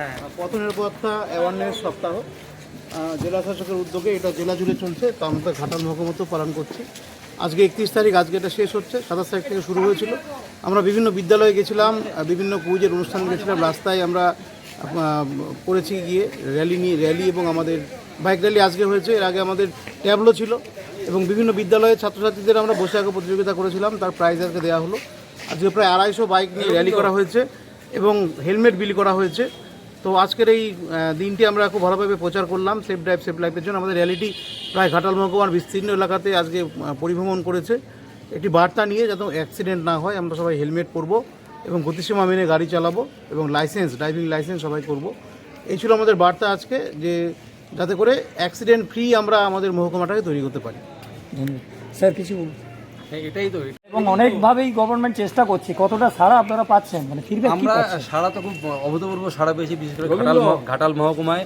হ্যাঁ। পথ নিরাপত্তা অ্যাওয়ারনেস সপ্তাহ। জেলা শাসকের উদ্যোগে এটা জেলা জুড়ে চলছে, তো আমরা ঘাটাল মহকুমতো পালন করছি। আজকে একত্রিশ তারিখ, আজকে এটা শেষ হচ্ছে, সাতাশ তারিখ থেকে শুরু হয়েছিল। আমরা বিভিন্ন বিদ্যালয়ে গেছিলাম বিভিন্ন কুইজের অনুষ্ঠান গেছিলাম, রাস্তায় আমরা করেছি গিয়ে র্যালি নিয়ে র্যালি এবং আমাদের বাইক র্যালি আজকে হয়েছে, এর আগে আমাদের ট্যাবলো ছিল এবং বিভিন্ন বিদ্যালয়ের ছাত্রছাত্রীদের আমরা বসে আগে প্রতিযোগিতা করেছিলাম, তার প্রাইজ আজকে দেওয়া হলো। আজকে প্রায় আড়াইশো বাইক নিয়ে র্যালি করা হয়েছে এবং হেলমেট বিলি করা হয়েছে। তো আজকের এই দিনটি আমরা খুব ভালোভাবে প্রচার করলাম সেফ ড্রাইভ সেফ লাইফের জন্য। আমাদের র্যালিটি প্রায় ঘাটাল মহকুমার বিস্তীর্ণ এলাকাতে আজকে পরিভ্রমণ করেছে। একটি বার্তা নিয়ে যাতে অ্যাক্সিডেন্ট না হয় আমরা সবাই হেলমেট পরবো এবং গতিসীমা মেনে গাড়ি চালাবো এবং লাইসেন্স ড্রাইভিং লাইসেন্স সবাই করব। এই ছিল আমাদের বার্তা আজকে যে যাতে করে অ্যাক্সিডেন্ট ফ্রি আমরা আমাদের মহকুমাটাকে তৈরি করতে পারি। ধন্যবাদ। স্যার কিছু বলুন। হ্যাঁ, এটাই তো এবং অনেকভাবেই গভর্নমেন্ট চেষ্টা করছে। কতটা সারা আপনারা পাচ্ছেন? মানে ফিডব্যাক আমরা সারা তো খুব অভূতপূর্ব সারা পেয়েছি বিশেষ করে ঘাটাল ঘাটাল মহকুমায়।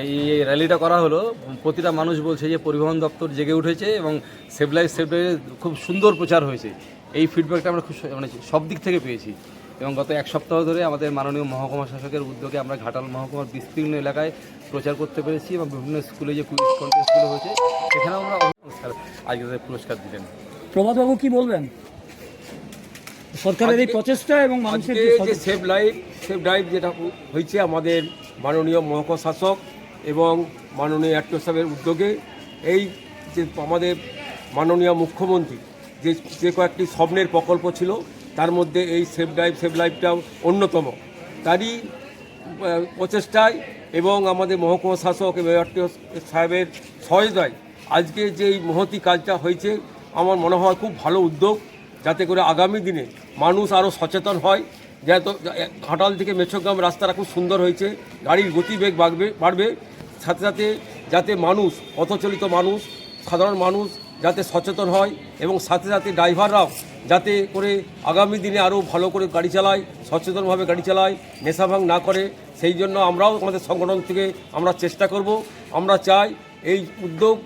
এই র্যালিটা করা হলো। প্রতিটা মানুষ বলছে যে পরিবহন দপ্তর জেগে উঠেছে এবং সেভ লাইফ সেভ লাইফের খুব সুন্দর প্রচার হয়েছে। এই ফিডব্যাকটা আমরা খুব মানে সব দিক থেকে পেয়েছি। এবং গত এক সপ্তাহ ধরে আমাদের মাননীয় মহকুমা শাসকের উদ্যোগে আমরা ঘাটাল মহকুমার বিস্তীর্ণ এলাকায় প্রচার করতে পেরেছি এবং বিভিন্ন স্কুলে যে কুইজ কন্টেস্টগুলো হয়েছে সেখানেও আমরা স্যার আজকে তাদের পুরস্কার দিলেন। প্রভাতবাবু কি বলবেন? সরকারের এই প্রচেষ্টা এবং মানুষের যে সেভ লাইফ সেভ ড্রাইভ যেটা হয়েছে আমাদের মাননীয় মহকুমা শাসক এবং মাননীয় অ্যাক্টর সাহেবের উদ্যোগে এই যে আমাদের মাননীয় মুখ্যমন্ত্রী যে যে কয়েকটি স্বপ্নের প্রকল্প ছিল তার মধ্যে এই সেভ ড্রাইভ সেভ লাইফটাও অন্যতম। তারই প্রচেষ্টায় এবং আমাদের মহকুমা শাসক এবং সাহেবের সহায়তায় আজকে যে এই মহতি কাজটা হয়েছে আমার মনে হয় খুব ভালো উদ্যোগ, যাতে করে আগামী দিনে মানুষ আরও সচেতন হয়, যেহেতু ঘাটাল থেকে মেছগ্রাম রাস্তাটা খুব সুন্দর হয়েছে, গাড়ির গতিবেগ বাড়বে বাড়বে, সাথে সাথে যাতে মানুষ, পথচলিত মানুষ, সাধারণ মানুষ যাতে সচেতন হয় এবং সাথে সাথে ড্রাইভাররাও যাতে করে আগামী দিনে আরও ভালো করে গাড়ি চালায়, সচেতনভাবে গাড়ি চালায় নেশাভাং না করে, সেই জন্য আমরাও আমাদের সংগঠন থেকে আমরা চেষ্টা করব। আমরা চাই এই উদ্যোগ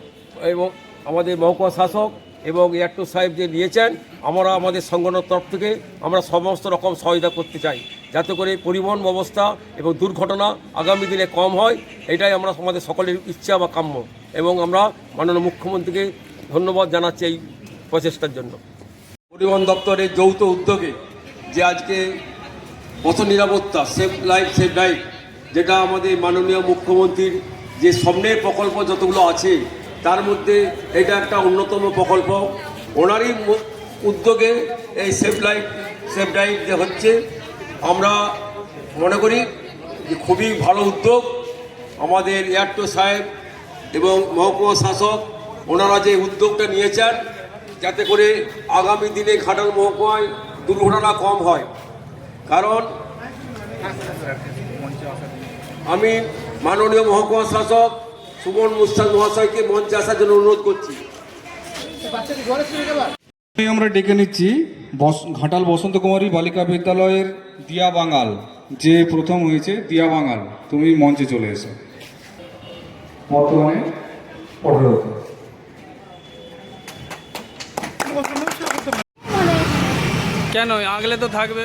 এবং আমাদের মহকুমা শাসক এবং এয়ারটো সাহেব যে নিয়েছেন, আমরা আমাদের সংগঠনের তরফ থেকে আমরা সমস্ত রকম সহায়তা করতে চাই, যাতে করে পরিবহন ব্যবস্থা এবং দুর্ঘটনা আগামী দিনে কম হয়, এটাই আমরা আমাদের সকলের ইচ্ছা বা কাম্য। এবং আমরা মাননীয় মুখ্যমন্ত্রীকে ধন্যবাদ জানাচ্ছি এই প্রচেষ্টার জন্য। পরিবহন দপ্তরের যৌথ উদ্যোগে যে আজকে পথ নিরাপত্তা সেফ লাইফ সেফ লাইফ যেটা আমাদের মাননীয় মুখ্যমন্ত্রীর যে স্বপ্নের প্রকল্প যতগুলো আছে তার মধ্যে এটা একটা অন্যতম প্রকল্প। ওনারই উদ্যোগে এই সেফ লাইফ সেফ লাইফ যে হচ্ছে, আমরা মনে করি যে খুবই ভালো উদ্যোগ। আমাদের এয়ারটো সাহেব এবং মহকুমা শাসক, ওনারা যে উদ্যোগটা নিয়েছেন, যাতে করে আগামী দিনে ঘাটাল মহকুমায় দুর্ঘটনা কম হয়। কারণ আমি মাননীয় মহকুমা শাসক সুমন মুস্তাক মহাশয়কে মঞ্চে আসার জন্য অনুরোধ করছি। আমরা ডেকে নিচ্ছি বস- ঘাটাল বসন্ত কুমারী বালিকা বিদ্যালয়ের দিয়া বাঙাল যে প্রথম হয়েছে দিয়া বাঙাল। তুমি মঞ্চে চলে এসো। বর্তমানে পঠরত কেন? আগলে তো থাকবে।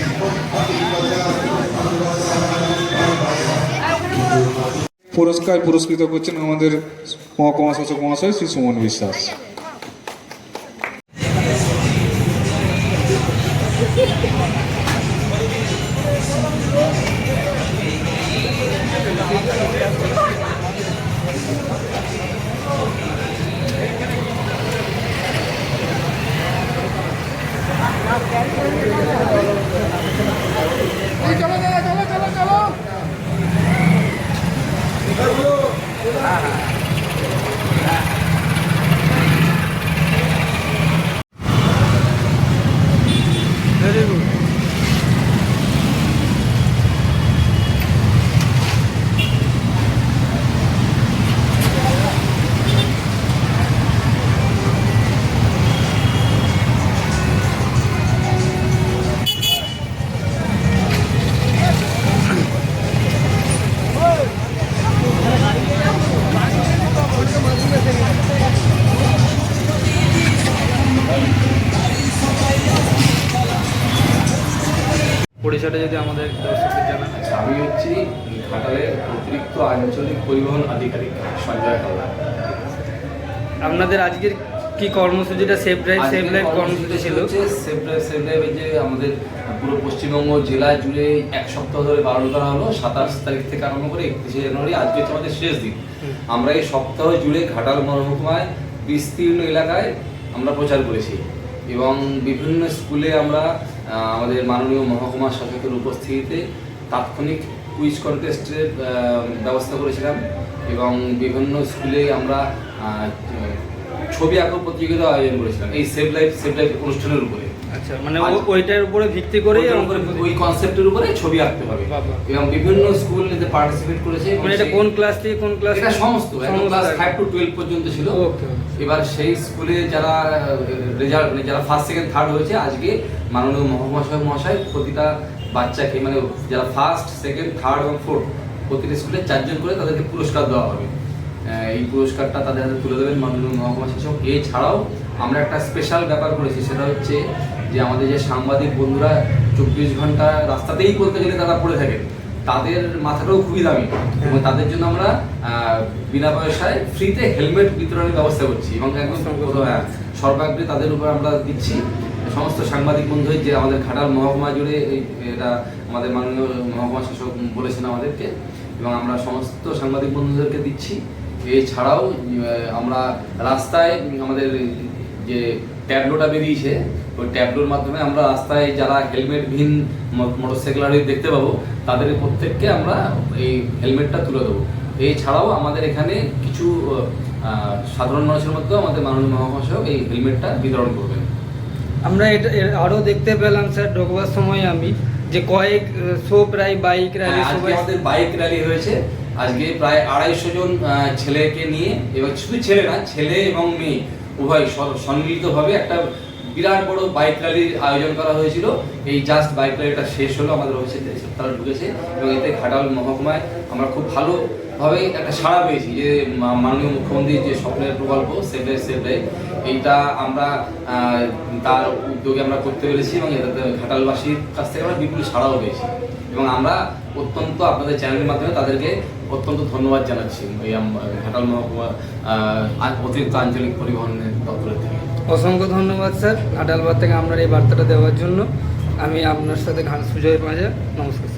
পুরস্কার পুরস্কৃত করছেন আমাদের মহকুমা শাসক মহাশয় শ্রী সুমন বিশ্বাস Thank you. পরিচয়টা যদি আমাদের দর্শকদের জানান। আচ্ছা আমি হচ্ছি ঘাটালের অতিরিক্ত আঞ্চলিক পরিবহন আধিকারিক সঞ্জয় হালদার। আপনাদের আজকের কি কর্মসূচিটা সেফ ড্রাইভ সেফ লাইফ কর্মসূচি ছিল? সেফ ড্রাইভ সেফ ড্রাইভের যে আমাদের পুরো পশ্চিমবঙ্গ জেলা জুড়ে এক সপ্তাহ ধরে বারণ করা হলো সাতাশ তারিখ থেকে আরম্ভ করে একত্রিশে জানুয়ারি আজকে হচ্ছে আমাদের শেষ দিন। আমরা এই সপ্তাহ জুড়ে ঘাটাল মহকুমায় বিস্তীর্ণ এলাকায় আমরা প্রচার করেছি এবং বিভিন্ন স্কুলে আমরা আমাদের মাননীয় মহকুমা শাসকের উপস্থিতিতে তাৎক্ষণিক কুইজ কন্টেস্টের ব্যবস্থা করেছিলাম এবং বিভিন্ন স্কুলে আমরা ছবি আঁকা প্রতিযোগিতা আয়োজন করেছিলাম। এই সেভ লাইফ সেভ লাইফ অনুষ্ঠানের উপরে। আচ্ছা মানে ওইটার উপরে ভিত্তি উপরে- ওই কনসেপ্টের উপরে ছবি আঁকতে হবে। এবং বিভিন্ন স্কুল এতে পার্টিসিপেট করেছে। মানে এটা কোন ক্লাস থেকে কোন ক্লাস এটা সমস্ত ক্লাস ফাইভ টু টুয়েলভ পর্যন্ত ছিল। ওকে। এবার সেই স্কুলে যারা রেজাল্ট মানে যারা ফার্স্ট সেকেন্ড থার্ড হয়েছে, আজকে মাননীয় মহাশয় মহাশয় প্রতিটা বাচ্চাকে মানে যারা ফার্স্ট সেকেন্ড থার্ড এবং ফোর্থ প্রতিটা স্কুলে চারজন করে তাদেরকে পুরস্কার দেওয়া হবে। এই পুরস্কারটা তাদের হাতে তুলে দেবেন মাননীয় মহকুমা শাসক। এছাড়াও আমরা একটা স্পেশাল ব্যাপার করেছি, সেটা হচ্ছে যে আমাদের যে সাংবাদিক বন্ধুরা চব্বিশ ঘণ্টা রাস্তাতেই বলতে গেলে তারা পড়ে থাকেন। তাদের মাথাটাও খুবই দামি। এবং তাদের জন্য আমরা বিনা পয়সায় ফ্রিতে হেলমেট বিতরণের ব্যবস্থা করছি। এবং একদম হ্যাঁ, সর্বাগ্রে তাদের উপর আমরা দিচ্ছি। সমস্ত সাংবাদিক বন্ধু যে আমাদের ঘাটাল মহকুমা জুড়ে এটা আমাদের মাননীয় মহকুমা শাসক বলেছেন আমাদেরকে। এবং আমরা সমস্ত সাংবাদিক বন্ধুদেরকে দিচ্ছি। এছাড়াও আমরা রাস্তায় আমাদের যে ট্যাবলোটা বেরিয়েছে। ওই ট্যাবলোর মাধ্যমে আমরা রাস্তায় যারা হেলমেটবিহীন মোটরসাইকেল আরোহী দেখতে পাবো তাদের প্রত্যেককে আমরা এই হেলমেটটা তুলে দেবো। এছাড়াও আমাদের এখানে কিছু সাধারণ মানুষের মধ্যেও আমাদের মাননীয় মহাশয় এই হেলমেটটা বিতরণ করবেন। আমরা এটা আরও দেখতে পেলাম স্যার ঢোকবার সময় আমি যে কয়েক শো প্রায় বাইক র্যালি আমাদের বাইক র্যালি হয়েছে। আজকে প্রায় আড়াইশো জন ছেলেকে নিয়ে এবং শুধু ছেলে না ছেলে এবং মেয়ে উভয় সম্মিলিতভাবে একটা বিরাট বড় বাইক র্যালির আয়োজন করা হয়েছিল। এই জাস্ট বাইক র্যালিটা শেষ হলো, আমাদের হয়েছে তারা ঢুকেছে এবং এতে ঘাটাল মহকুমায় আমরা খুব ভালোভাবে একটা সাড়া পেয়েছি যে মাননীয় মুখ্যমন্ত্রীর যে স্বপ্নের প্রকল্প সেভ সেভ এইটা আমরা তার উদ্যোগে আমরা করতে পেরেছি এবং এটাতে ঘাটালবাসীর কাছ থেকে আমরা বিপুল সাড়াও পেয়েছি। এবং আমরা অত্যন্ত আপনাদের চ্যানেলের মাধ্যমে তাদেরকে অত্যন্ত ধন্যবাদ জানাচ্ছি ওই ঘাটাল মহকুমা অতিরিক্ত আঞ্চলিক পরিবহন দপ্তরের থেকে। অসংখ্য ধন্যবাদ, স্যার। ঘাটালবাদ থেকে আপনার এই বার্তাটা দেওয়ার জন্য। আমি আপনার সাথে ঘাট সুজয় পাঁজা। নমস্কার